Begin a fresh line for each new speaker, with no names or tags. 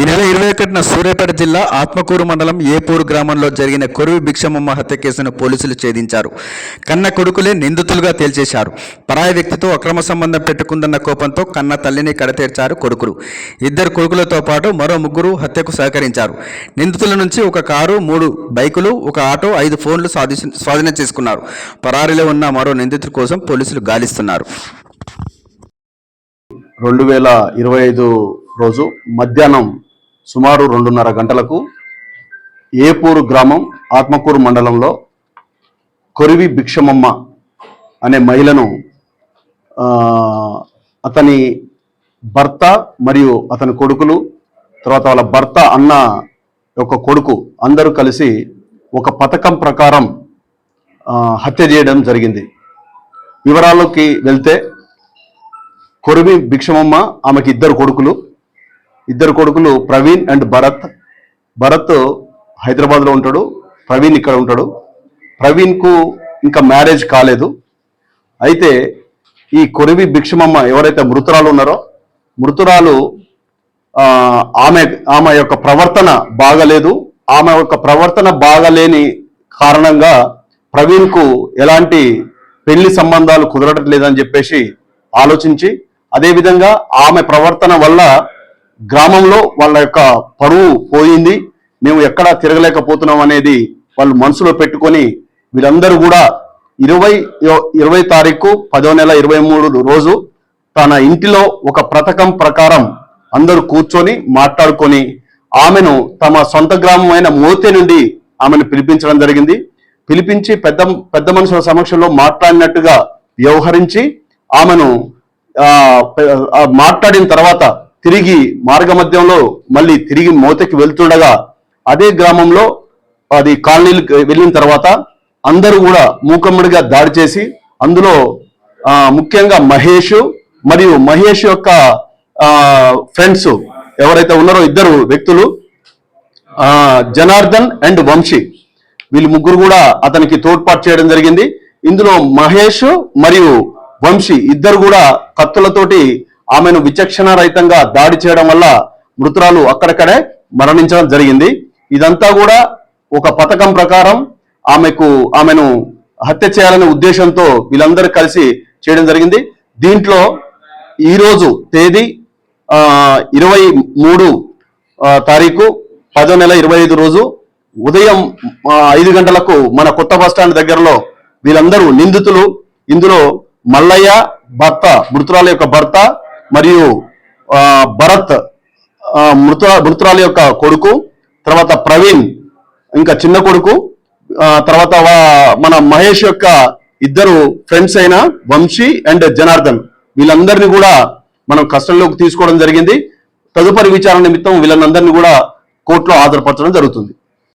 ఈ నెల ఇరవై ఒకటిన సూర్యాపేట జిల్లా ఆత్మకూరు మండలం ఏపూరు గ్రామంలో జరిగిన కొరువి భిక్షమమ్మ హత్య కేసును పోలీసులు ఛేదించారు. కన్న కొడుకులే నిందితులుగా తేల్చేశారు. పరాయి వ్యక్తితో అక్రమ సంబంధం పెట్టుకుందన్న కోపంతో కన్న తల్లిని కడతీర్చారు కొడుకులు. ఇద్దరు కొడుకులతో పాటు మరో ముగ్గురు హత్యకు సహకరించారు. నిందితుల నుంచి ఒక కారు మూడు బైకులు ఒక ఆటో ఐదు ఫోన్లు స్వాధీ స్వాధీనం చేసుకున్నారు. పరారీలో ఉన్న మరో నిందితుల కోసం పోలీసులు గాలిస్తున్నారు.
రెండు వేల ఇరవై ఐదు రోజు మధ్యాహ్నం సుమారు రెండున్నర గంటలకు ఏపూరు గ్రామం ఆత్మకూరు మండలంలో కొరివి భిక్షమమ్మ అనే మహిళను అతని భర్త మరియు అతని కొడుకులు తర్వాత వాళ్ళ భర్త అన్న యొక్క కొడుకు అందరూ కలిసి ఒక పథకం ప్రకారం హత్య చేయడం జరిగింది. వివరాల్లోకి వెళ్తే కొరివి భిక్షమమ్మ ఆమెకి ఇద్దరు కొడుకులు ఇద్దరు కొడుకులు ప్రవీణ్ అండ్ భరత్. భరత్ హైదరాబాద్లో ఉంటాడు ప్రవీణ్ ఇక్కడ ఉంటాడు. ప్రవీణ్కు ఇంకా మ్యారేజ్ కాలేదు. అయితే ఈ కొరివి భిక్షమమ్మ ఎవరైతే మృతురాలు ఉన్నారో మృతురాలు ఆమె ఆమె యొక్క ప్రవర్తన బాగలేదు. ఆమె యొక్క ప్రవర్తన బాగలేని కారణంగా ప్రవీణ్కు ఎలాంటి పెళ్ళి సంబంధాలు కుదరట్లేదని చెప్పేసి ఆలోచించి అదేవిధంగా ఆమె ప్రవర్తన వల్ల గ్రామంలో వాళ్ళ యొక్క పరువు పోయింది. మేము ఎక్కడా తిరగలేకపోతున్నాం అనేది వాళ్ళు మనసులో పెట్టుకొని వీళ్ళందరూ కూడా ఇరవై ఇరవై తారీఖు పదో నెల ఇరవై మూడు రోజు తన ఇంటిలో ఒక పథకం ప్రకారం అందరూ కూర్చొని మాట్లాడుకొని ఆమెను తమ సొంత గ్రామమైన మోతే నుండి ఆమెను పిలిపించడం జరిగింది. పిలిపించి పెద్ద పెద్ద మనుషుల సమక్షంలో మాట్లాడినట్టుగా వ్యవహరించి ఆమెను మాట్లాడిన తర్వాత తిరిగి మార్గ మధ్యంలో మళ్ళీ తిరిగి మోతకి వెళ్తుండగా అదే గ్రామంలో అది కాలనీలు వెళ్ళిన తర్వాత అందరూ కూడా మూకమ్మడిగా దాడి చేసి అందులో ముఖ్యంగా మహేష్ మరియు మహేష్ యొక్క ఫ్రెండ్స్ ఎవరైతే ఉన్నారో ఇద్దరు వ్యక్తులు జనార్దన్ అండ్ వంశీ. వీళ్ళు ముగ్గురు కూడా అతనికి తోడ్పాటు చేయడం జరిగింది. ఇందులో మహేష్ మరియు వంశీ ఇద్దరు కూడా కత్తులతోటి ఆమెను విచక్షణ రహితంగా దాడి చేయడం వల్ల మృతురాలు అక్కడక్కడే మరణించడం జరిగింది. ఇదంతా కూడా ఒక పథకం ప్రకారం ఆమెకు ఆమెను హత్య చేయాలనే ఉద్దేశంతో వీళ్ళందరూ కలిసి చేయడం జరిగింది. దీంట్లో ఈరోజు తేదీ ఇరవై మూడు తారీఖు పదో నెల ఇరవై ఐదు రోజు ఉదయం ఐదు గంటలకు మన కొత్త బస్ స్టాండ్ దగ్గరలో వీళ్ళందరూ నిందితులు. ఇందులో మల్లయ్య భర్త మృతురాల యొక్క భర్త మరియు భరత్ మృత మృతురాల యొక్క కొడుకు తర్వాత ప్రవీణ్ ఇంకా చిన్న కొడుకు తర్వాత మన మహేష్ యొక్క ఇద్దరు ఫ్రెండ్స్ అయిన వంశీ అండ్ జనార్దన్. వీళ్ళందరినీ కూడా మనం కస్టడీలోకి తీసుకోవడం జరిగింది. తదుపరి విచారణ నిమిత్తం వీళ్ళందరినీ కూడా కోర్టులో హాజరుపరచడం జరుగుతుంది.